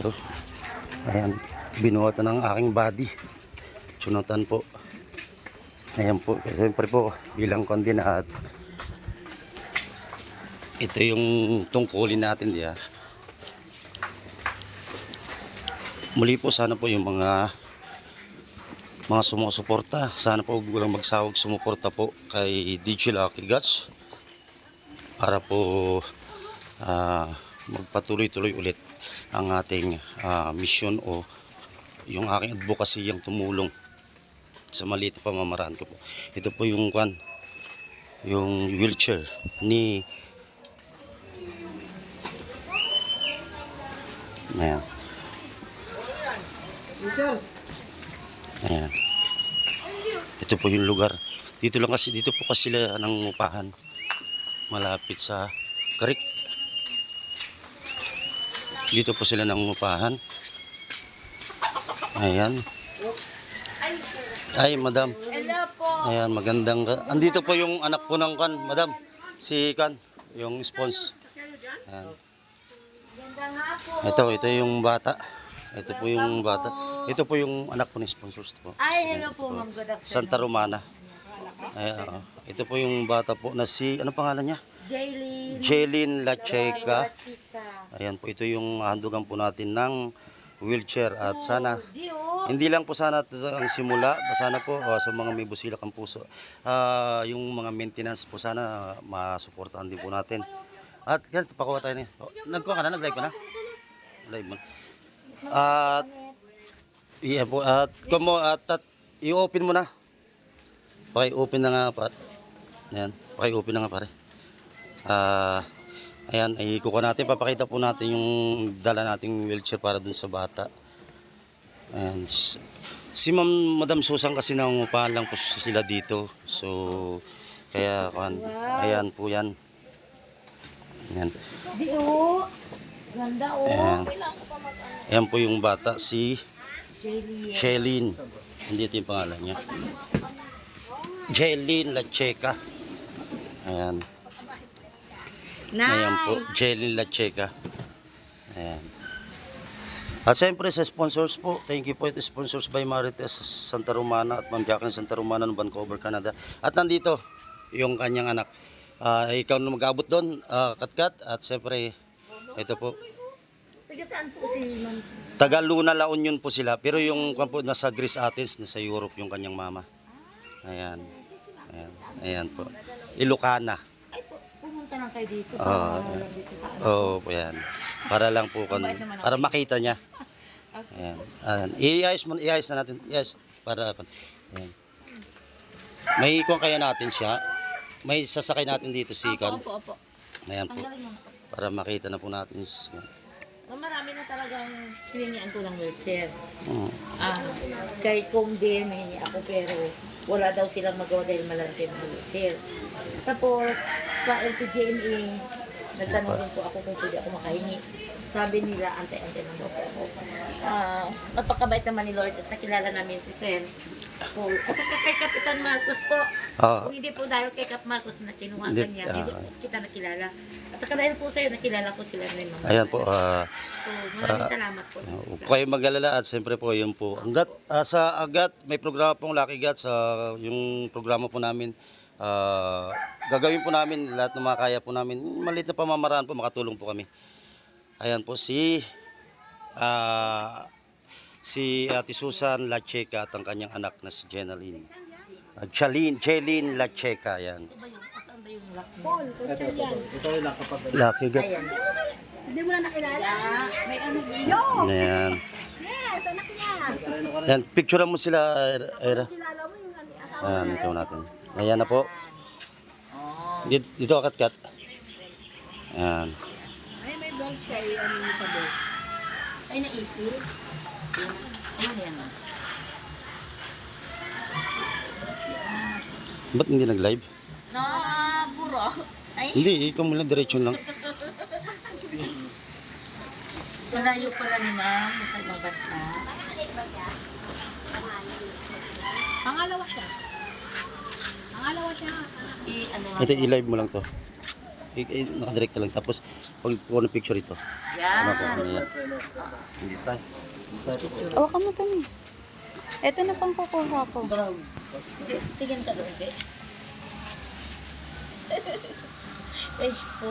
Ito. Ayan. Binuhatan ng aking body. Tsunutan po. Ayan po. Siyempre po, bilang kondin at ito yung tungkulin natin diya. Muli po sana po yung mga mga sumusuporta. Sana po walang magsawag sumuporta po kay DJ Lucky Guts para po ah, magpatuloy-tuloy ulit ang ating ah, mission o yung aking advocacy yung tumulong sa maliit na pamamaraan ko po. Ito po yung kwan, yung wheelchair ni Ayan. Ayan. Ito po yung lugar. Dito lang kasi, dito po kasi sila nang upahan. Malapit sa creek. Dito po sila nang upahan. Ayan. Ay, madam. Hello po. Ayan, magandang... Andito po yung anak po ng kan, madam. Si kan, yung spons. Ayan. Ito, ito yung bata. Ito po yung bata. Ito po yung anak po ni sponsors po. Ay, hello po, ma'am. Good afternoon. Santa Romana. Ay, oo. ito po yung bata po na si, ano pangalan niya? Jaylin. Jelin Lacheca. Chica. Ayan po, ito yung handugan po natin ng wheelchair. At sana, Gio. hindi lang po sana ang simula, sana po oh, sa mga may busilak ang puso, ah, yung mga maintenance po sana masuportahan din po natin. At yan, pakuha tayo ni. Oh, nagkuha ka na, nag-live ka na? Live mo. At, iya po, at, kumo, at, at, i-open mo na. Paki-open na nga, pare. Ayan, paki-open na nga, pare. Ah, ayan, ay kukuha natin, papakita po natin yung dala nating wheelchair para dun sa bata. Ayan. Si Ma'am Madam Susan kasi nangungupahan lang po sila dito. So, kaya, kan, ayan po yan. Ayan. Gio. Ganda oh. Ayan. Kailangan ko pa mag-ano. Ayan po yung bata, si. Shelin. Hindi ito yung pangalan niya. Jelin Lacheca. Ayan. Ayan po, Nay. Jelin Lacheca. Ayan. At siyempre sa sponsors po, thank you po ito sponsors by Marites Santa Romana at Ma'am Jacqueline Santa Romana ng Vancouver, Canada. At nandito yung kanyang anak. Ah, ikaw na mag-abot doon, ah, Katkat. At siyempre, ito po, Taga saan po si ma'am? taga Luna La Union po sila. Pero yung po, nasa Greece Athens, nasa Europe yung kanyang mama. Ayan. Ayan, Ayan po. Ilocana. Ay, pu- pumunta lang kayo dito. Ah, para dito sa ano. Oo po yan. Para lang po, kan, para makita niya. Ayan. Ayan. I-ayos mo, i-ayos na natin. Yes, para, ayan. May kung kaya natin siya. May sasakay natin dito si Kan. Opo, opo. Ayan po. Tanggalin mo. Para makita na po natin. siya. Talagang hiningian ko ng wheelchair. Oo. Ah, kay Kong din, nahingi ako pero wala daw silang magawa dahil malaki ng wheelchair. Tapos, sa LPGMA, nagtanong din po ako kung pwede ako makahingi. Sabi nila, antay-antay lang daw po ako. Ah, napakabait naman ni Lord at nakilala namin si Sen. Paul. At saka kay Kapitan Marcos po. Ah. Kung hindi po dahil kay Kap Marcos na kinuha Hindi, ka niya, ah. hindi po kita nakilala. At saka dahil po sa'yo, nakilala ko sila na yung mga. Ayan po. ah, So, maraming salamat po. sa Huwag kayo mag-alala at siyempre po yun po. Hanggat, ah, sa Agat, may programa pong Lucky Gat sa yung programa po namin. Ah, gagawin po namin lahat ng mga kaya po namin. Maliit na pamamaraan po, makatulong po kami. Ayan po si ah, si Ate Susan Lacheca at ang kanyang anak na si Jenaline. Uh, Chalin, Chelin Lacheca, ayan. Ito ba yung, asan ba yung lock mo? Lucky Gats. Ayan. Hindi mo na nakilala? May ano Yo! Ayan. Yes, anak niya. Ayan, picture mo sila, Era. Yung ano. Ayan, ito natin. Ayan na po. Oh. Dito, dito kat kat. Ayan. Ay, may belt siya. Ano yung pa belt? Ay, naipit. Ayun yan. Ba't hindi nag-live? No, buro. Ay, Hindi, ikaw muna diretso lang. malayo pala ni ma'am. Sa ibang bansa. Pangalawa siya. Pangalawa siya. I, ano nga Ito, po? i-live mo lang to. I- i- nakadirect lang. Tapos, pag kuha ng picture ito. Ano po? Yan. Ano yan? Hindi tayo. Hawakan mo to ni. Ito na pang kukuha ko. Ti- Tingin ka doon, te. Eh po.